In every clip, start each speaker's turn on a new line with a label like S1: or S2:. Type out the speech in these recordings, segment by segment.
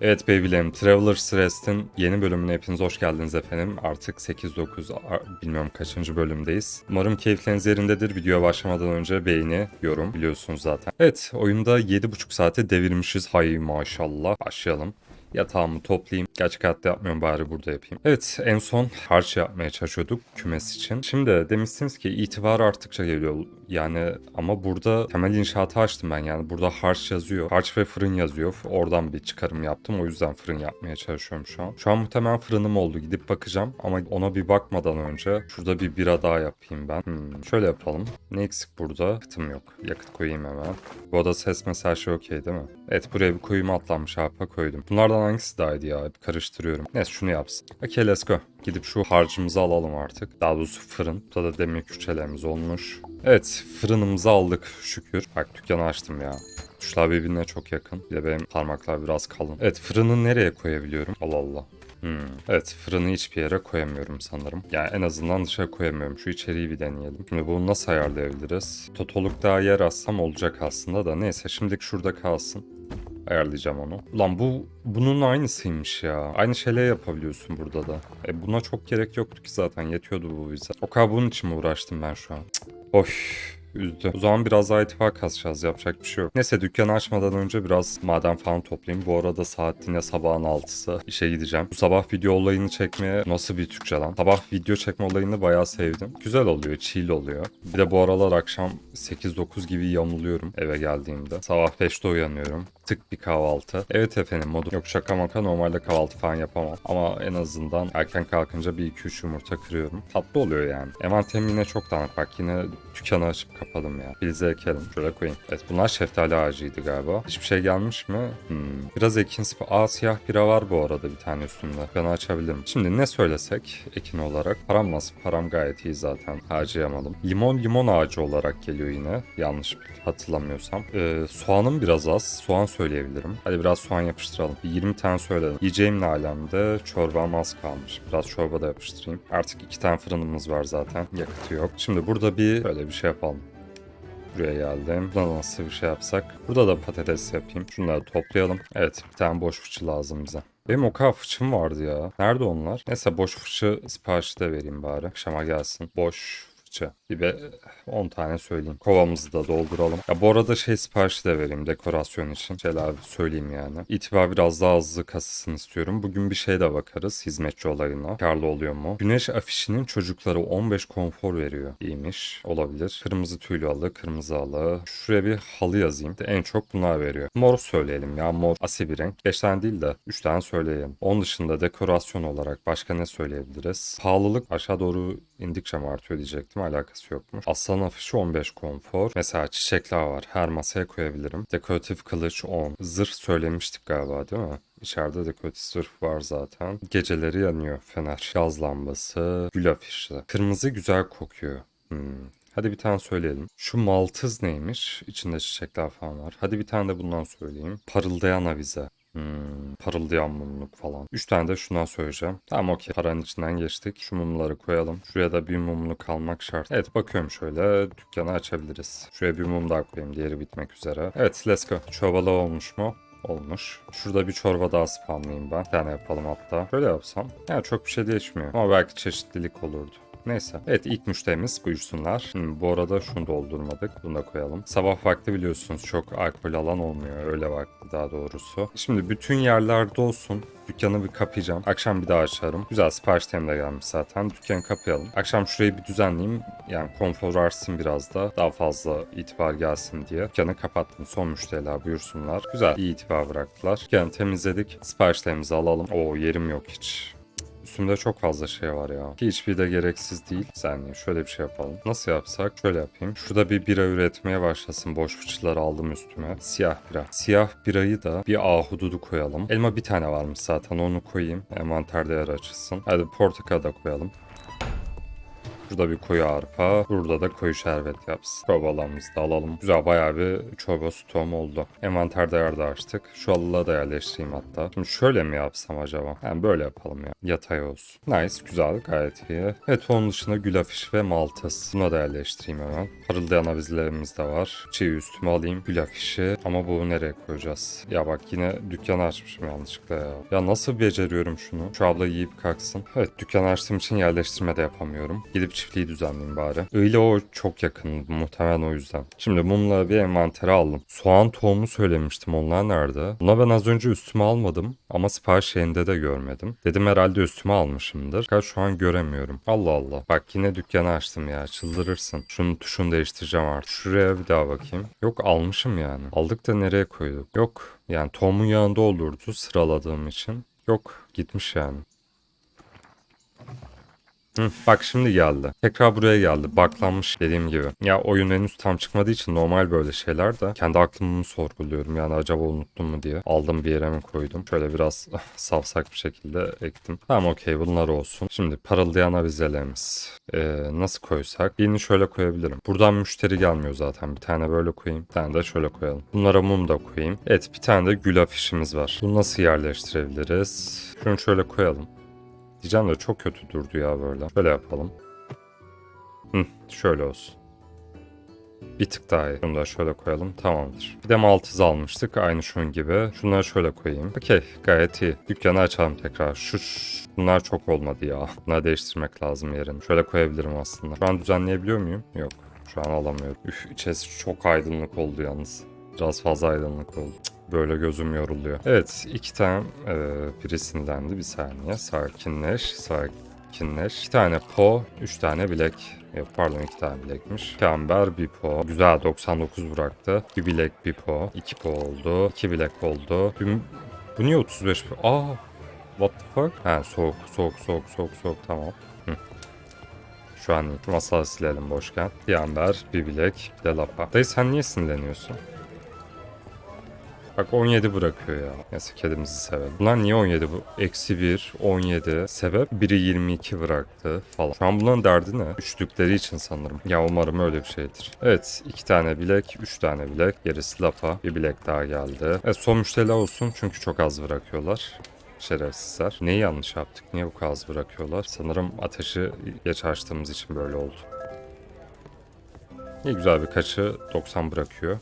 S1: Evet Baby'lerim, Traveler's Rest'in yeni bölümüne hepiniz hoş geldiniz efendim. Artık 8-9 a- bilmiyorum kaçıncı bölümdeyiz. Umarım keyifleriniz yerindedir. Videoya başlamadan önce beğeni, yorum biliyorsunuz zaten. Evet oyunda 7,5 saate devirmişiz. Hay maşallah. Başlayalım. Yatağımı toplayayım. Gerçek hayatta yapmıyorum bari burada yapayım. Evet en son harç yapmaya çalışıyorduk kümes için. Şimdi demişsiniz ki itibar arttıkça geliyor. Yani ama burada temel inşaatı açtım ben yani. Burada harç yazıyor. Harç ve fırın yazıyor. Oradan bir çıkarım yaptım. O yüzden fırın yapmaya çalışıyorum şu an. Şu an muhtemelen fırınım oldu. Gidip bakacağım. Ama ona bir bakmadan önce şurada bir bira daha yapayım ben. Hmm, şöyle yapalım. Ne eksik burada? Yakıtım yok. Yakıt koyayım hemen. Bu arada ses mesela şey okey değil mi? Evet buraya bir koyuma atlanmış harpa koydum. Bunlardan hangisi daha ya? Bir karıştırıyorum. Neyse şunu yapsın. Okay let's go. Gidip şu harcımızı alalım artık. Daha doğrusu fırın. Burada da demir küçelerimiz olmuş. Evet fırınımızı aldık şükür. Bak dükkanı açtım ya. Tuşlar birbirine çok yakın. Bir de benim parmaklar biraz kalın. Evet fırını nereye koyabiliyorum? Allah Allah. Hmm. Evet fırını hiçbir yere koyamıyorum sanırım. Yani en azından dışarı koyamıyorum. Şu içeriği bir deneyelim. Şimdi bunu nasıl ayarlayabiliriz? Totoluk daha yer assam olacak aslında da. Neyse şimdilik şurada kalsın. Ayarlayacağım onu. Ulan bu bunun aynısıymış ya. Aynı şeyleri yapabiliyorsun burada da. E buna çok gerek yoktu ki zaten. Yetiyordu bu bize. O kadar bunun için mi uğraştım ben şu an? Cık. Of. Üzdü. O zaman biraz daha ittifak kasacağız. Yapacak bir şey yok. Neyse dükkanı açmadan önce biraz maden falan toplayayım. Bu arada saat yine sabahın 6'sı. İşe gideceğim. Bu sabah video olayını çekmeye nasıl bir Türkçe lan? Sabah video çekme olayını bayağı sevdim. Güzel oluyor. Chill oluyor. Bir de bu aralar akşam 8-9 gibi yamuluyorum eve geldiğimde. Sabah 5'te uyanıyorum. Tık bir kahvaltı. Evet efendim modu. Yok şaka maka normalde kahvaltı falan yapamam. Ama en azından erken kalkınca bir 2-3 yumurta kırıyorum. Tatlı oluyor yani. Envanterim yine çok dağınık. Bak yine dükkanı açıp kapadım ya. Filize ekelim. Şöyle koyayım. Evet bunlar şeftali ağacıydı galiba. Hiçbir şey gelmiş mi? Hmm. Biraz ekin sp- Aa siyah bira var bu arada bir tane üstümde. Ben açabilirim. Şimdi ne söylesek ekin olarak? Param nasıl? Param gayet iyi zaten. Harcayamadım. Limon limon ağacı olarak geliyor yine. Yanlış hatırlamıyorsam. Ee, soğanım biraz az. Soğan söyleyebilirim. Hadi biraz soğan yapıştıralım. Bir 20 tane söyledim. Yiyeceğim ne alemde? Çorbam az kalmış. Biraz çorba da yapıştırayım. Artık iki tane fırınımız var zaten. Yakıtı yok. Şimdi burada bir böyle bir şey yapalım. Buraya geldim. Burada nasıl bir şey yapsak? Burada da patates yapayım. Şunları toplayalım. Evet bir tane boş fıçı lazım bize. Benim o kadar fıçım vardı ya. Nerede onlar? Neyse boş fıçı siparişi de vereyim bari. Akşama gelsin. Boş Bir be 10 tane söyleyeyim. Kovamızı da dolduralım. Ya bu arada şey siparişi de vereyim dekorasyon için. Şöyle abi söyleyeyim yani. İtibar biraz daha hızlı kasasını istiyorum. Bugün bir şey de bakarız hizmetçi olayına. Karlı oluyor mu? Güneş afişinin çocukları 15 konfor veriyor. İyiymiş. Olabilir. Kırmızı tüylü halı, kırmızı halı. Şuraya bir halı yazayım. De en çok bunlar veriyor. Mor söyleyelim ya. Mor asi bir renk. 5 tane değil de 3 tane söyleyelim. Onun dışında dekorasyon olarak başka ne söyleyebiliriz? Pahalılık aşağı doğru indikçe mi artıyor diyecektim. Alakası yokmuş. Aslan afişi 15 konfor. Mesela çiçekler var. Her masaya koyabilirim. Dekoratif kılıç 10. Zırh söylemiştik galiba değil mi? İçeride dekoratif zırh var zaten. Geceleri yanıyor fener. Gaz lambası. Gül afişi. Kırmızı güzel kokuyor. Hmm. Hadi bir tane söyleyelim. Şu maltız neymiş? İçinde çiçekler falan var. Hadi bir tane de bundan söyleyeyim. Parıldayan avize. Hmm, parıldayan mumluk falan. Üç tane de şundan söyleyeceğim. Tamam okey. Paranın içinden geçtik. Şu mumları koyalım. Şuraya da bir mumluk almak şart. Evet bakıyorum şöyle. Dükkanı açabiliriz. Şuraya bir mum daha koyayım. Diğeri bitmek üzere. Evet let's go. Çorbalı olmuş mu? Olmuş. Şurada bir çorba daha spamlayayım ben. Bir tane yapalım hatta. Böyle yapsam. Yani çok bir şey değişmiyor. Ama belki çeşitlilik olurdu. Neyse. Evet ilk müşterimiz buyursunlar. Hmm, bu arada şunu doldurmadık. Bunu da koyalım. Sabah vakti biliyorsunuz çok alkol alan olmuyor. Öyle vakti daha doğrusu. Şimdi bütün yerlerde olsun. Dükkanı bir kapayacağım. Akşam bir daha açarım. Güzel siparişlerim de gelmiş zaten. Dükkanı kapayalım. Akşam şurayı bir düzenleyeyim. Yani konfor artsın biraz da. Daha fazla itibar gelsin diye. Dükkanı kapattım. Son müşteriler buyursunlar. Güzel. iyi itibar bıraktılar. Dükkanı temizledik. Siparişlerimizi alalım. Oo yerim yok hiç. Üstümde çok fazla şey var ya. Ki hiçbir de gereksiz değil. Saniye şöyle bir şey yapalım. Nasıl yapsak? Şöyle yapayım. Şurada bir bira üretmeye başlasın. Boş fıçıları aldım üstüme. Siyah bira. Siyah birayı da bir ahududu koyalım. Elma bir tane varmış zaten onu koyayım. Envanterde yer açılsın. Hadi portakal da koyalım. Burada bir koyu arpa. Burada da koyu şerbet yapsın. Çorbalarımızı da alalım. Güzel bayağı bir çorba stoğum oldu. Envanterde yer de açtık. Şu alıla da yerleştireyim hatta. Şimdi şöyle mi yapsam acaba? Yani böyle yapalım ya. Yatay olsun. Nice. Güzel. Gayet iyi. Evet onun dışında gül afiş ve maltız. Buna da yerleştireyim hemen. Parıldayan avizlerimiz de var. Çiğ üstüme alayım. Gül afişi. Ama bu nereye koyacağız? Ya bak yine dükkanı açmışım yanlışlıkla ya. Ya nasıl beceriyorum şunu? Şu abla yiyip kalksın. Evet dükkanı açtığım için yerleştirme de yapamıyorum. Gidip çiftliği düzenleyeyim bari. Öyle o çok yakın. Muhtemelen o yüzden. Şimdi mumla bir envantere aldım. Soğan tohumu söylemiştim. Onlar nerede? Buna ben az önce üstüme almadım. Ama sipariş yerinde de görmedim. Dedim herhalde üstüme almışımdır. Fakat şu an göremiyorum. Allah Allah. Bak yine dükkanı açtım ya. Çıldırırsın. Şunun tuşunu değiştireceğim artık. Şuraya bir daha bakayım. Yok almışım yani. Aldık da nereye koyduk? Yok. Yani tohumun yanında olurdu sıraladığım için. Yok gitmiş yani. Hı, bak şimdi geldi. Tekrar buraya geldi. Baklanmış dediğim gibi. Ya oyun henüz tam çıkmadığı için normal böyle şeyler de kendi aklımı sorguluyorum. Yani acaba unuttum mu diye. Aldım bir yere mi koydum. Şöyle biraz savsak bir şekilde ektim. Tamam okey bunlar olsun. Şimdi parıldayan avizelerimiz. Ee, nasıl koysak? Birini şöyle koyabilirim. Buradan müşteri gelmiyor zaten. Bir tane böyle koyayım. Bir tane de şöyle koyalım. Bunlara mum da koyayım. Evet bir tane de gül afişimiz var. Bunu nasıl yerleştirebiliriz? Şunu şöyle koyalım. Diyeceğim de çok kötü durdu ya böyle. Böyle yapalım. Hı, şöyle olsun. Bir tık daha iyi. Şunu da şöyle koyalım. Tamamdır. Bir de maltız almıştık. Aynı şunun gibi. Şunları şöyle koyayım. Okey. Gayet iyi. Dükkanı açalım tekrar. Şu Bunlar çok olmadı ya. Bunları değiştirmek lazım yerini. Şöyle koyabilirim aslında. Şu an düzenleyebiliyor muyum? Yok. Şu an alamıyorum. Üf içerisi çok aydınlık oldu yalnız. Biraz fazla aydınlık oldu. Cık, Böyle gözüm yoruluyor. Evet iki tane e, biri sinirlendi bir saniye. Sakinleş, sakinleş. İki tane po, üç tane bilek. Yok pardon iki tane bilekmiş. Kamber bir po. Güzel 99 bıraktı. Bir bilek bir po. iki po oldu. iki bilek. Bir- bu niye 35 po? Aa what the fuck? Ha soğuk soğuk soğuk soğuk soğuk tamam. Şu an. Masayı silelim boşken. Bir amber, bir bilek, bir de lapa. Dayı sen niye sinirleniyorsun? Bak 17 bırakıyor ya. Neyse kedimizi sevelim. Bunlar niye 17 bu? Eksi 1, 17. Sebep biri 22 bıraktı falan. Şu an bunların derdi ne? Üçlükleri için sanırım. Ya umarım öyle bir şeydir. Evet iki tane bilek, üç tane bilek. Gerisi lapa. Bir bilek daha geldi. Evet son müşteriler olsun çünkü çok az bırakıyorlar. Şerefsizler. Neyi yanlış yaptık? Niye bu kadar az bırakıyorlar? Sanırım ateşi geç açtığımız için böyle oldu. İyi güzel birkaçı 90 bırakıyor.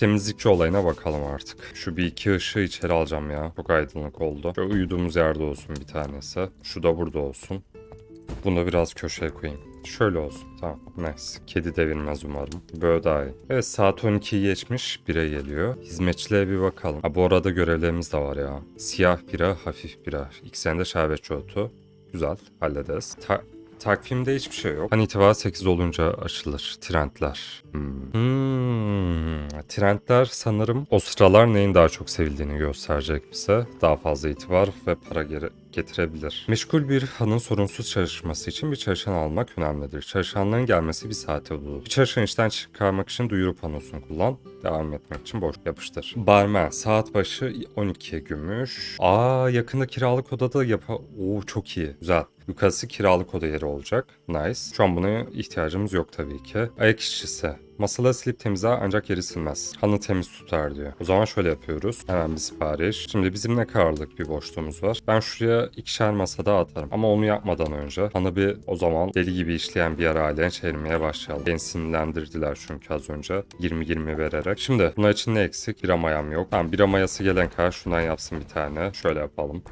S1: Temizlikçi olayına bakalım artık. Şu bir iki ışığı içeri alacağım ya. Çok aydınlık oldu. Şu uyuduğumuz yerde olsun bir tanesi. Şu da burada olsun. Bunu biraz köşeye koyayım. Şöyle olsun. Tamam. Nice. Kedi devirmez umarım. Böyle daha iyi. Evet saat 12'yi geçmiş. Bire geliyor. Hizmetçilere bir bakalım. Ha, bu arada görevlerimiz de var ya. Siyah bira, hafif bira. İkisinde de şerbetçi otu. Güzel. Hallederiz. Ta- Takvimde hiçbir şey yok. Hani itibar 8 olunca açılır. Trendler. Hmm. Hmm. Trendler sanırım o sıralar neyin daha çok sevildiğini gösterecek bize. Daha fazla itibar ve para geri getirebilir. Meşgul bir hanın sorunsuz çalışması için bir çalışan almak önemlidir. Çalışanların gelmesi bir saate bulur. Bir çalışan işten çıkarmak için duyuru panosunu kullan. Devam etmek için boş yapıştır. Barmen saat başı 12 gümüş. Aa yakında kiralık odada yapa... Oo çok iyi. Güzel. Yukarısı kiralık oda yeri olacak. Nice. Şu an buna ihtiyacımız yok tabii ki. Ayak işçisi. Masaları silip temizler ancak yeri silmez. Hanı temiz tutar diyor. O zaman şöyle yapıyoruz. Hemen bir sipariş. Şimdi bizim ne kadarlık bir boşluğumuz var. Ben şuraya ikişer masada atarım. Ama onu yapmadan önce hanı bir o zaman deli gibi işleyen bir yer haline çevirmeye başlayalım. Beni sinirlendirdiler çünkü az önce. 20-20 vererek. Şimdi bunlar için ne eksik? Bira mayam yok. Tamam bira mayası gelen kadar şundan yapsın bir tane. Şöyle yapalım.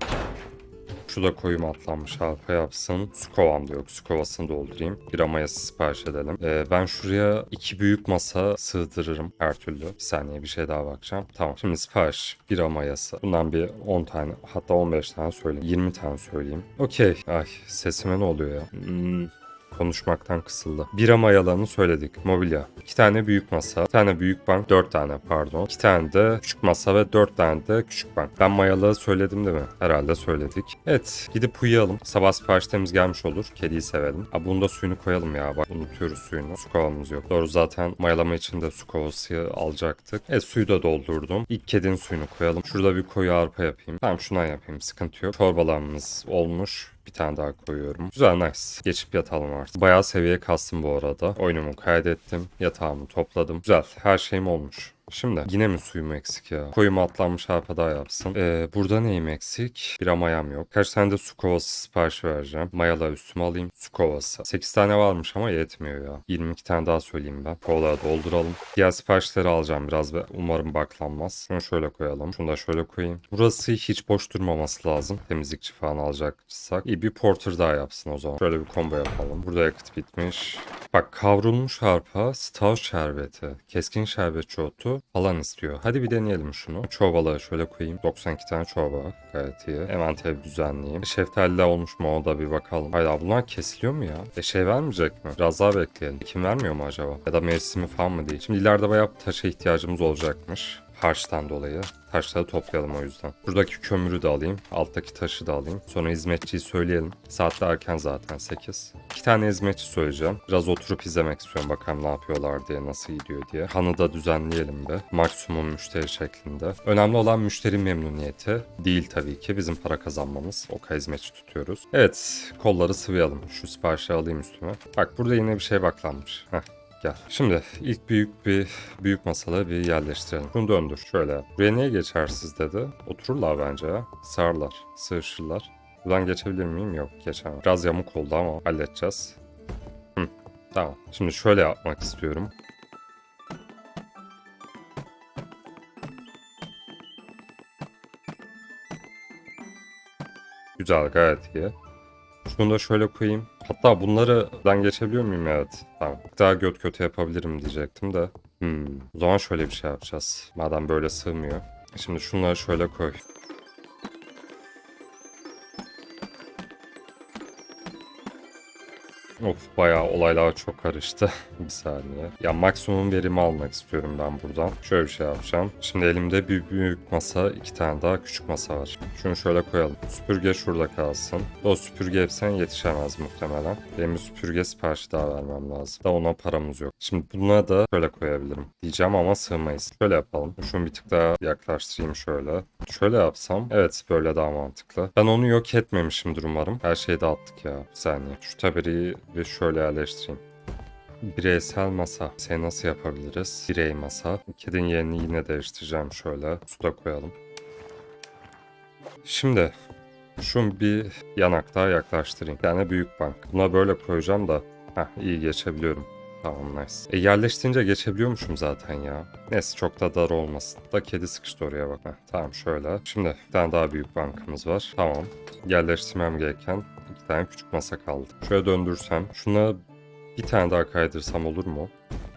S1: Şu da koyum atlanmış arpa yapsın. Su kovam da yok. Su kovasını doldurayım. Bir mayası sipariş edelim. Ee, ben şuraya iki büyük masa sığdırırım her türlü. Bir saniye bir şey daha bakacağım. Tamam. Şimdi sipariş. Bir mayası. Bundan bir 10 tane hatta 15 tane söyleyeyim. 20 tane söyleyeyim. Okey. Ay sesime ne oluyor ya? Hmm. Konuşmaktan kısıldı. Bira mayalarını söyledik. Mobilya. İki tane büyük masa. Bir tane büyük bank. Dört tane pardon. İki tane de küçük masa ve dört tane de küçük bank. Ben mayaları söyledim değil mi? Herhalde söyledik. Evet. Gidip uyuyalım. Sabah siparişlerimiz gelmiş olur. Kediyi sevelim. Ha, bunu da suyunu koyalım ya. Bak unutuyoruz suyunu. Su kovamız yok. Doğru zaten mayalama için de su kovası alacaktık. Evet suyu da doldurdum. İlk kedinin suyunu koyalım. Şurada bir koyu arpa yapayım. Tamam şundan yapayım. Sıkıntı yok. Çorbalarımız olmuş. Bir tane daha koyuyorum. Güzel nice. Geçip yatalım artık. Bayağı seviye kastım bu arada. Oyunumu kaydettim. Yatağımı topladım. Güzel. Her şeyim olmuş. Şimdi yine mi suyum eksik ya? Koyumu atlanmış harpa daha yapsın. Ee, burada neyim eksik? Bir mayam yok. Kaç tane de su kovası sipariş vereceğim. Mayalar üstüme alayım. Su kovası. 8 tane varmış ama yetmiyor ya. 22 tane daha söyleyeyim ben. Kovalara dolduralım. Diğer siparişleri alacağım biraz ve umarım baklanmaz. Şunu şöyle koyalım. Şunu da şöyle koyayım. Burası hiç boş durmaması lazım. Temizlikçi falan alacaksak. İyi bir porter daha yapsın o zaman. Şöyle bir combo yapalım. Burada yakıt bitmiş. Bak kavrulmuş harpa, stout şerbeti, keskin şerbetçi otu falan istiyor. Hadi bir deneyelim şunu. Çorbaları şöyle koyayım. 92 tane çorba gayet iyi. Envanteri düzenleyeyim. Şeftali de olmuş mu o da bir bakalım. Hayır bunlar kesiliyor mu ya? E şey vermeyecek mi? Biraz daha bekleyelim. Kim vermiyor mu acaba? Ya da mevsimi falan mı değil? Şimdi ileride bayağı taşa ihtiyacımız olacakmış. Harçtan dolayı. Taşları toplayalım o yüzden. Buradaki kömürü de alayım. Alttaki taşı da alayım. Sonra hizmetçiyi söyleyelim. Saat de erken zaten 8. İki tane hizmetçi söyleyeceğim. Biraz oturup izlemek istiyorum. Bakalım ne yapıyorlar diye, nasıl gidiyor diye. Hanı da düzenleyelim be. Maksimum müşteri şeklinde. Önemli olan müşteri memnuniyeti. Değil tabii ki. Bizim para kazanmamız. O hizmetçi tutuyoruz. Evet. Kolları sıvayalım. Şu siparişi alayım üstüme. Bak burada yine bir şey baklanmış. Heh. Gel. Şimdi ilk büyük bir büyük masaları bir yerleştirelim. Şunu döndür. Şöyle. Buraya niye geçersiz dedi. Otururlar bence ya. Sığarlar. Sığışırlar. Buradan geçebilir miyim? Yok geçemem. Biraz yamuk oldu ama halledeceğiz. Hı, tamam. Şimdi şöyle yapmak istiyorum. Güzel gayet iyi. Şunu da şöyle koyayım. Hatta bunları ben geçebiliyor muyum? Evet. Tamam. Daha göt kötü yapabilirim diyecektim de. Hmm. O zaman şöyle bir şey yapacağız. Madem böyle sığmıyor. Şimdi şunları şöyle koy. Of bayağı olaylar çok karıştı. bir saniye. Ya maksimum verimi almak istiyorum ben buradan. Şöyle bir şey yapacağım. Şimdi elimde bir büyük masa, iki tane daha küçük masa var. Şunu şöyle koyalım. Süpürge şurada kalsın. O süpürge hepsine yetişemez muhtemelen. Benim bir süpürge siparişi daha vermem lazım. Da ona paramız yok. Şimdi buna da şöyle koyabilirim. Diyeceğim ama sığmayız. Şöyle yapalım. Şunu bir tık daha yaklaştırayım şöyle. Şöyle yapsam. Evet böyle daha mantıklı. Ben onu yok etmemişimdir umarım. Her şeyi dağıttık ya. Bir saniye. Şu tabiri ve şöyle yerleştireyim. Bireysel masa. Şey nasıl yapabiliriz? Birey masa. Kedin yerini yine değiştireceğim şöyle. Suda koyalım. Şimdi şunu bir yanak daha yaklaştırayım. Tane büyük bank. Buna böyle koyacağım da. Heh iyi geçebiliyorum. Tamam nice. E yerleştirince geçebiliyormuşum zaten ya. Neyse çok da dar olmasın. Da kedi sıkıştı oraya bak. Heh, tamam şöyle. Şimdi bir tane daha büyük bankımız var. Tamam. Yerleştirmem gereken tane küçük masa kaldı. Şöyle döndürsem. Şuna bir tane daha kaydırsam olur mu?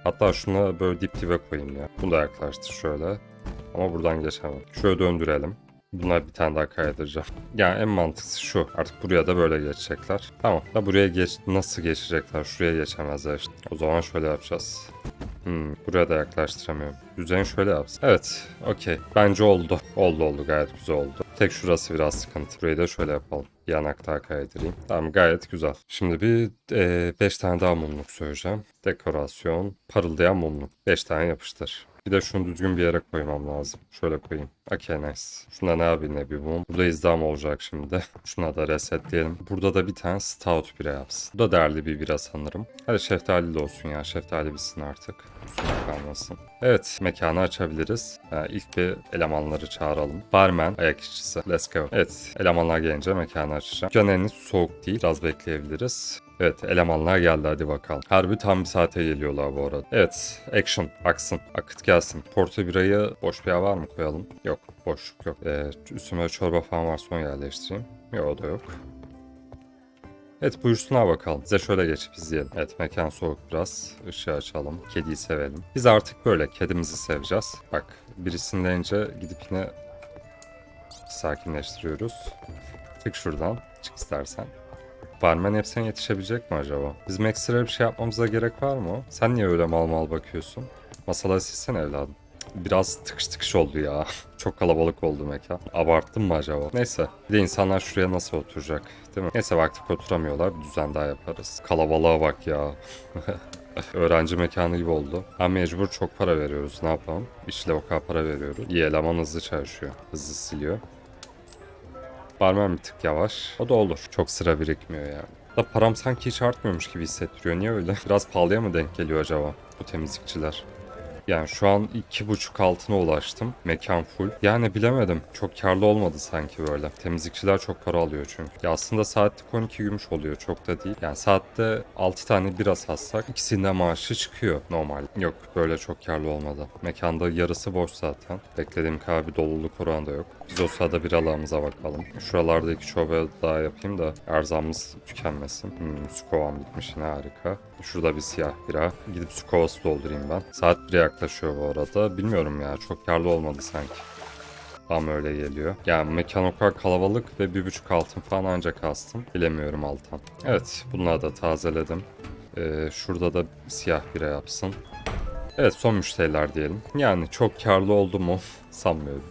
S1: Hatta şuna böyle dip dibe koyayım ya. Bunu da yaklaştır şöyle. Ama buradan geçemem. Şöyle döndürelim. Buna bir tane daha kaydıracağım. Yani en mantıklısı şu. Artık buraya da böyle geçecekler. Tamam. Da buraya geç nasıl geçecekler? Şuraya geçemezler işte. O zaman şöyle yapacağız. Hmm, buraya da yaklaştıramıyorum. Düzeni şöyle yapsın. Evet. Okey. Bence oldu. Oldu oldu. Gayet güzel oldu. Tek şurası biraz sıkıntı. Burayı da şöyle yapalım. Yanak daha kaydırayım. Tamam gayet güzel. Şimdi bir 5 tane daha mumluk söyleyeceğim. Dekorasyon. Parıldayan mumluk. 5 tane yapıştır. Bir de şunu düzgün bir yere koymam lazım. Şöyle koyayım. Okay nice. Şuna ne yapayım ne bir mum. Burada izdam olacak şimdi. Şuna da resetleyelim. Burada da bir tane stout bira yapsın. Bu da değerli bir bira sanırım. Hadi şeftali de olsun ya. Şeftali bitsin artık. Üstüne kalmasın. Evet mekanı açabiliriz. Ha, ilk bir elemanları çağıralım. Barman, ayak işçisi. Let's go. Evet elemanlar gelince mekanı açacağım. Dükkan soğuk değil. Biraz bekleyebiliriz. Evet elemanlar geldi hadi bakalım. Harbi tam bir saate geliyorlar bu arada. Evet action aksın akıt gelsin. Porto birayı boş bir var mı koyalım? Yok boşluk yok. Ee, üstüme çorba falan varsa onu yerleştireyim. Yok o da yok. Evet buyursunlar bakalım. Size şöyle geçip izleyelim. Evet mekan soğuk biraz. Işığı açalım. Kediyi sevelim. Biz artık böyle kedimizi seveceğiz. Bak birisini deyince gidip yine sakinleştiriyoruz. Çık şuradan. Çık istersen. Barmen hepsine yetişebilecek mi acaba? Bizim ekstra bir şey yapmamıza gerek var mı? Sen niye öyle mal mal bakıyorsun? Masaları silsene evladım. Biraz tıkış tıkış oldu ya. Çok kalabalık oldu mekan. Abarttım mı acaba? Neyse. Bir de insanlar şuraya nasıl oturacak? Değil mi? Neyse baktık oturamıyorlar. Bir düzen daha yaparız. Kalabalığa bak ya. Öğrenci mekanı gibi oldu. Ha mecbur çok para veriyoruz. Ne yapalım? İşle o kadar para veriyoruz. İyi eleman hızlı çalışıyor. Hızlı siliyor. Barmen bir tık yavaş. O da olur. Çok sıra birikmiyor yani. Da param sanki hiç artmıyormuş gibi hissettiriyor. Niye öyle? Biraz pahalıya mı denk geliyor acaba bu temizlikçiler? Yani şu an iki buçuk altına ulaştım. Mekan full. Yani bilemedim. Çok karlı olmadı sanki böyle. Temizlikçiler çok para alıyor çünkü. Ya aslında saatlik 12 gümüş oluyor. Çok da değil. Yani saatte 6 tane bira satsak ikisinde maaşı çıkıyor normal. Yok böyle çok karlı olmadı. Mekanda yarısı boş zaten. Beklediğim kadar bir doluluk oranı da yok. Biz o sırada biralarımıza bakalım. Şuralarda iki çorba daha yapayım da erzamız tükenmesin. Hmm, su kovan bitmiş yine harika. Şurada bir siyah bira. Gidip su kovası doldurayım ben. Saat 1'e yaklaşıyor bu arada. Bilmiyorum ya çok karlı olmadı sanki. Tam öyle geliyor. Yani mekan o kadar kalabalık ve bir buçuk altın falan ancak astım. Bilemiyorum alttan. Evet bunları da tazeledim. Ee, şurada da siyah bira yapsın. Evet son müşteriler diyelim. Yani çok karlı oldu mu sanmıyorum.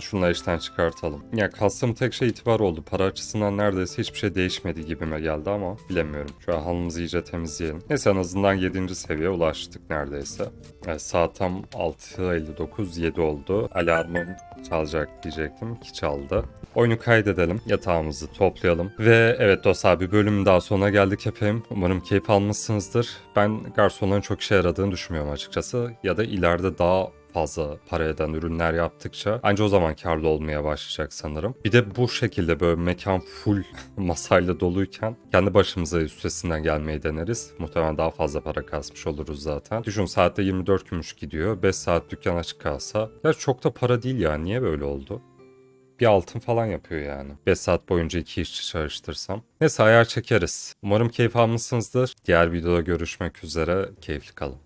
S1: Şunları işten çıkartalım. Ya kastım tek şey itibar oldu. Para açısından neredeyse hiçbir şey değişmedi gibime geldi ama bilemiyorum. Şu an halımızı iyice temizleyelim. Neyse en azından 7. seviyeye ulaştık neredeyse. Evet, saat tam 6.59 7 oldu. Alarmım çalacak diyecektim ki çaldı. Oyunu kaydedelim, yatağımızı toplayalım. Ve evet dostlar bir bölüm daha sonuna geldik efendim. Umarım keyif almışsınızdır. Ben garsonların çok işe yaradığını düşünmüyorum açıkçası. Ya da ileride daha fazla para eden ürünler yaptıkça anca o zaman karlı olmaya başlayacak sanırım. Bir de bu şekilde böyle mekan full masayla doluyken kendi başımıza üstesinden gelmeyi deneriz. Muhtemelen daha fazla para kasmış oluruz zaten. Düşün saatte 24 gümüş gidiyor. 5 saat dükkan açık kalsa. Ya çok da para değil ya. Niye böyle oldu? bir altın falan yapıyor yani. 5 saat boyunca iki işçi çalıştırsam. Neyse ayar çekeriz. Umarım keyif almışsınızdır. Diğer videoda görüşmek üzere. Keyifli kalın.